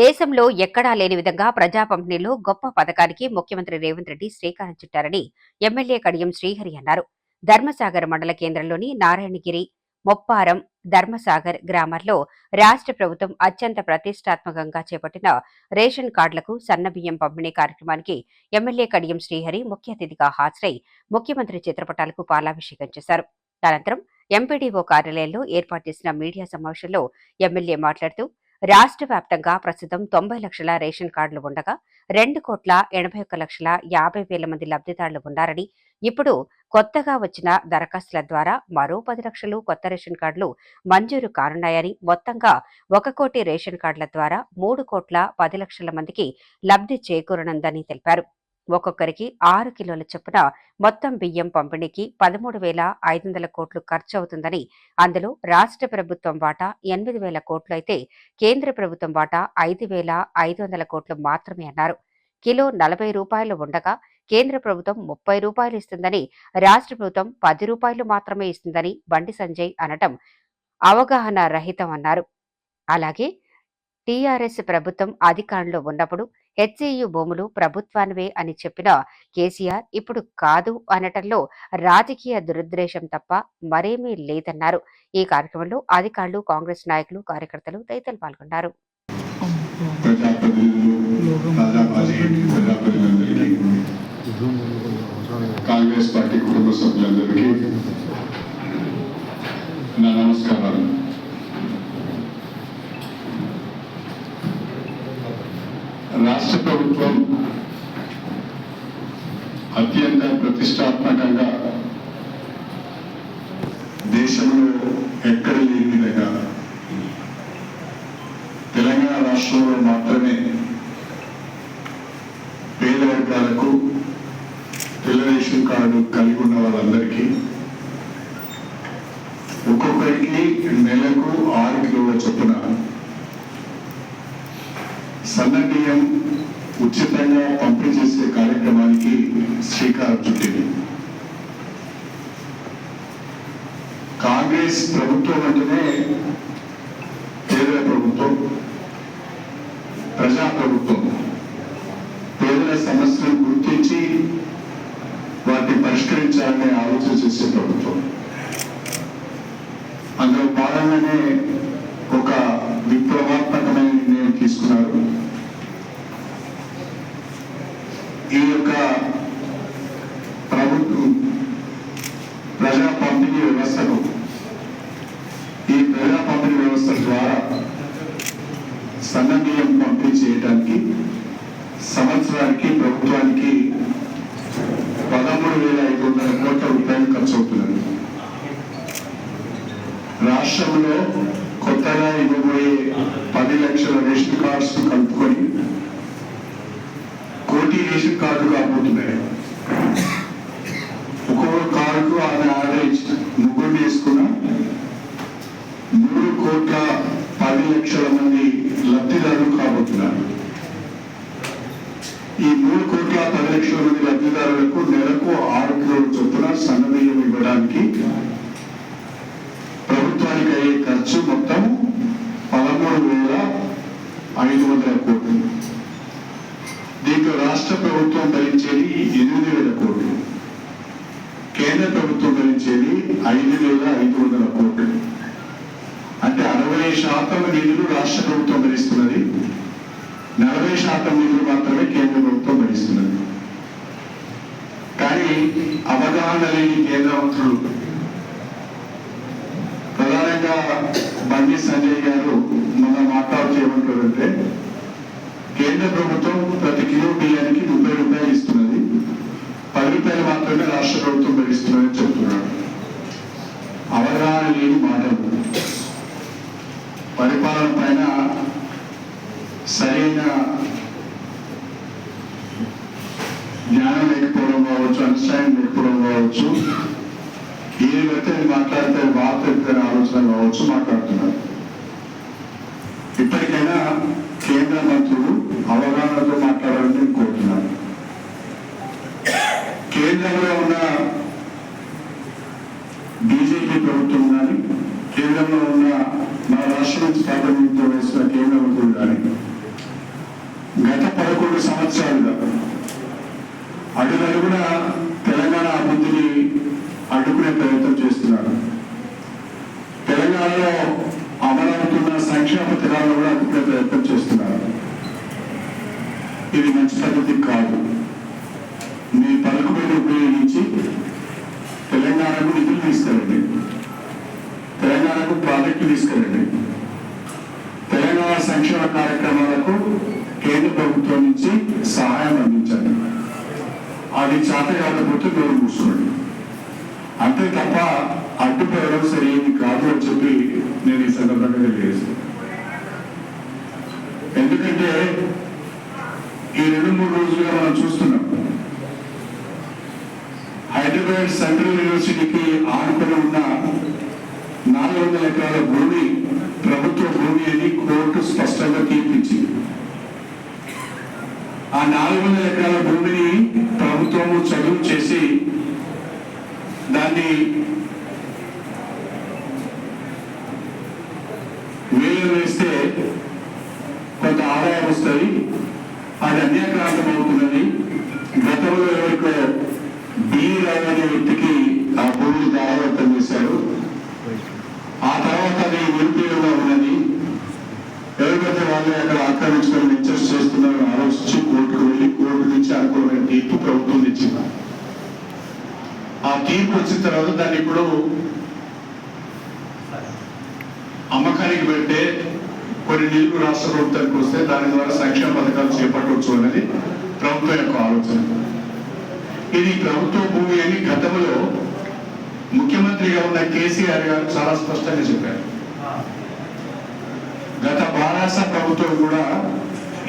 దేశంలో ఎక్కడా లేని విధంగా ప్రజా పంపిణీలో గొప్ప పథకానికి ముఖ్యమంత్రి రేవంత్ రెడ్డి శ్రీకారం చుట్టారని ఎమ్మెల్యే కడియం శ్రీహరి అన్నారు. ధర్మసాగర్ మండల కేంద్రంలోని నారాయణగిరి మొప్పారం ధర్మసాగర్ గ్రామాల్లో రాష్ట్ర ప్రభుత్వం అత్యంత ప్రతిష్టాత్మకంగా చేపట్టిన రేషన్ కార్డులకు సన్నబియ్యం పంపిణీ కార్యక్రమానికి ఎమ్మెల్యే కడియం శ్రీహరి ముఖ్య అతిథిగా హాజరై ముఖ్యమంత్రి చిత్రపటాలకు పాలాభిషేకం చేశారు. అనంతరం ఎంపీడీఓ కార్యాలయంలో ఏర్పాటు చేసిన మీడియా సమావేశంలో ఎమ్మెల్యే మాట్లాడుతూ రాష్ట్ర వ్యాప్తంగా ప్రస్తుతం తొంభై లక్షల రేషన్ కార్డులు ఉండగా రెండు కోట్ల ఎనభై ఒక్క లక్షల యాభై వేల మంది లబ్ధిదారులు ఉన్నారని ఇప్పుడు కొత్తగా వచ్చిన దరఖాస్తుల ద్వారా మరో పది లక్షలు కొత్త రేషన్ కార్డులు మంజూరు కానున్నాయని మొత్తంగా ఒక కోటి రేషన్ కార్డుల ద్వారా మూడు కోట్ల పది లక్షల మందికి లబ్ధి చేకూరనుందని తెలిపారు. ఒక్కొక్కరికి ఆరు కిలోల చొప్పున మొత్తం బియ్యం పంపిణీకి పదమూడు వేల ఐదు వందల కోట్లు ఖర్చు అవుతుందని అందులో రాష్ట్ర ప్రభుత్వం వాటా ఎనిమిది వేల కోట్లు అయితే కేంద్ర ప్రభుత్వం వాటా ఐదు వేల ఐదు వందల కోట్లు మాత్రమే అన్నారు. కిలో నలభై రూపాయలు ఉండగా కేంద్ర ప్రభుత్వం ముప్పై రూపాయలు ఇస్తుందని రాష్ట్ర ప్రభుత్వం పది రూపాయలు మాత్రమే ఇస్తుందని బండి సంజయ్ అనటం అవగాహన రహితం అన్నారు. అలాగే టీఆర్ఎస్ ప్రభుత్వం అధికారంలో ఉన్నప్పుడు హెచ్సియు భూములు ప్రభుత్వానివే అని చెప్పిన కేసీఆర్ ఇప్పుడు కాదు అనటంలో రాజకీయ దురుద్దేశం తప్ప మరేమీ లేదన్నారు. ఈ కార్యక్రమంలో అధికారులు కాంగ్రెస్ నాయకులు కార్యకర్తలు తదితరులు పాల్గొన్నారు. కాంగ్రెస్ పార్టీ కుటుంబ సభ్యులందరికీ నా నమస్కారాలు. రాష్ట్ర ప్రభుత్వం అత్యంత ప్రతిష్టాత్మకంగా దేశంలో ఎక్కడ లేని విధంగా తెలంగాణ రాష్ట్రంలో మాత్రమే పేద వర్గాలకు తెల్ల రేషన్ కార్డు కలిగి ఉన్న వాళ్ళందరికీ ఒక్కొక్కరికి నెలకు ఆరు కిలోల చొప్పున సన్న బియ్యం ఉచితంగా పంపిణీ చేసే కార్యక్రమానికి శ్రీకారం చుట్టింది. కాంగ్రెస్ ప్రభుత్వం అంటేనే పేదల ప్రభుత్వం ప్రజా ప్రభుత్వం. పేదల సమస్యలను గుర్తించి వాటిని పరిష్కరించాలనే ఆలోచన చేసే ప్రభుత్వం. అందులో భాగంగానే ఒక విప్లవాత్మకమైన నిర్ణయం తీసుకున్నారు ఈ యొక్క ప్రభుత్వం ప్రజా పంపిణీ వ్యవస్థను ఈ ప్రజా పంపిణీ వ్యవస్థ ద్వారా సన్నబియ్యం పంపిణీ చేయడానికి సంవత్సరానికి ప్రభుత్వానికి పదమూడు వేల ఐదు వందల కోట్ల రూపాయలు ఖర్చు అవుతున్నది. రాష్ట్రంలో కొత్తగా ఇవ్వబోయే పది లక్షల రేషన్ కార్డ్స్ కలుపుకొని కోటి రేషన్ కార్డులు కాబోతున్నాయి కోట్ల పది లక్షల మంది లబ్ధిదారులు కాబోతున్నారు. ఈ మూడు కోట్ల పది లక్షల మంది లబ్ధిదారులకు నెలకు ఆరు కిలోల చొప్పున సన్నబియ్యం ఇవ్వడానికి ప్రభుత్వానికి అయ్యే ఖర్చు మొత్తం పదమూడు వేల ఐదు వందల కోట్లు. దీంట్లో రాష్ట్ర ప్రభుత్వం భరించేది ఎనిమిది వేల కోట్లు. కేంద్ర ప్రభుత్వం భరించేది ఐదు వేల ఐదు వందల కోట్లు. అరవై శాతం నిధులు రాష్ట్ర ప్రభుత్వం భరిస్తున్నది. నలభై శాతం నిధులు మాత్రమే కేంద్ర ప్రభుత్వం భరిస్తున్నది. కానీ అవగాహన లేని కేంద్ర మంత్రులు ప్రధానంగా బండి సంజయ్ గారు మొన్న మాట్లాడుతూ ఏమంటారంటే కేంద్ర ప్రభుత్వం ప్రతి కిలో బియ్యానికి ముప్పై రూపాయలు ఇస్తున్నది. పది రూపాయలు మాత్రమే రాష్ట్ర ప్రభుత్వం భరిస్తున్నదని చెప్తున్నాడు అవగాహన లేని మాటలు. పరిపాలన పైన సరైన జ్ఞానం లేకపోవడం కావచ్చు అండర్స్టాండింగ్ లేకపోవడం కావచ్చు ఏది పెడితే మాట్లాడితే బాధ పెడితే ఆలోచన కావచ్చు మాట్లాడుతున్నారు. ఇప్పటికైనా కేంద్ర మంత్రులు అవగాహనతో చేసిన కేంద్ర మంత్రులు కానీ గత పదకొండు సంవత్సరాలుగా అడుగడుగున తెలంగాణ అభివృద్ధిని అడ్డుకునే ప్రయత్నం చేస్తున్నారు. కార్యక్రమాలకు కేంద్ర ప్రభుత్వం నుంచి సహాయం అందించండి. అది చేత కాకపోతే నోరు కూర్చోండి. అంతే తప్ప అడ్డుపోయడం సరైనది కాదు అని చెప్పి నేను ఈ సందర్భంగా తెలియజేస్తాను. ఎందుకంటే ఈ రెండు మూడు రోజులుగా మనం చూస్తున్నాం. హైదరాబాద్ సెంట్రల్ యూనివర్సిటీకి ఆనుకొని ఉన్న నాలుగు వందల ఎకరాల భూమి ప్రభుత్వ భూమి అని నాకు స్పష్టంగా తీర్పిచ్చింది ఆ నాలుగు వందల ఎకరాల భూమిని ప్రభుత్వము చదువు చేసి దాన్ని వేలు వేస్తే కొంత ఆదాయం వస్తుంది. అది అన్యాక్రాంతం అవుతుందని గతంలో ఎవరికో బి రావు అనే వ్యక్తికి ఆ భూమి దారవత్తం చేశారు ఆ తర్వాత అది నిరుపయోగంగా ఉన్నది ఎవరికైతే వాళ్ళు అక్కడ ఆక్రమించుకొని చేస్తున్నారని ఆలోచించి కోర్టుకు వెళ్ళి కోర్టు నుంచి అనుకూలమైన తీర్పు ప్రభుత్వం ఇచ్చింది ఆ తీర్పు వచ్చిన తర్వాత దాన్ని ఇప్పుడు అమ్మకానికి పెడితే కొన్ని నిధులు రాష్ట్ర ప్రభుత్వానికి వస్తే దాని ద్వారా సంక్షేమ పథకాలు చేపట్టవచ్చు అనేది ప్రభుత్వం యొక్క ఆలోచన. ఇది ప్రభుత్వ భూమి అని గతంలో ముఖ్యమంత్రిగా ఉన్న కేసీఆర్ గారు చాలా స్పష్టంగా చెప్పారు. గత బారాస ప్రభుత్వం కూడా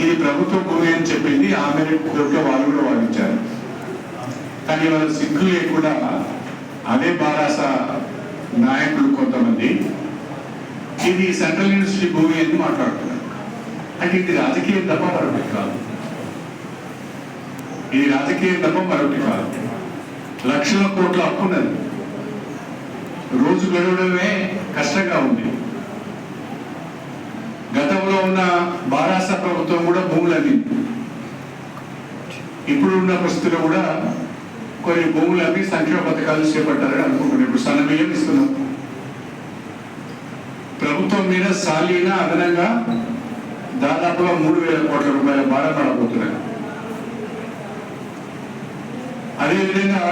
ఇది ప్రభుత్వ భూమి అని చెప్పింది. ఆ మెరిట్ కోర్టులో వాళ్ళు కూడా వాదించారు. కానీ వాళ్ళ సిగ్గు లేకుండా అదే బారాస నాయకులు కొంతమంది ఇది సెంట్రల్ యూనివర్సిటీ భూమి అని మాట్లాడుతున్నారు. అంటే ఇది రాజకీయం తప్ప మరొకటి కాదు. ఇది రాజకీయం తప్ప మరొకటి కాదు. లక్షల కోట్ల అప్పున్నది రోజు గడవడమే కష్టంగా ఉంది. గతంలో ఉన్న బారాస ప్రభుత్వం కూడా భూములు అమ్మింది ఇప్పుడు ఉన్న పరిస్థితుల్లో కూడా కొన్ని భూములు అమ్మి సంక్షేమ పథకాలు చేపట్టారని అనుకుంటున్నాం. ఇప్పుడు సన్న ఇస్తున్నాం. ప్రభుత్వం మీద సాలీన అదనంగా దాదాపుగా మూడు వేల కోట్ల రూపాయల భారం పడబోతున్నాయి. అదేవిధంగా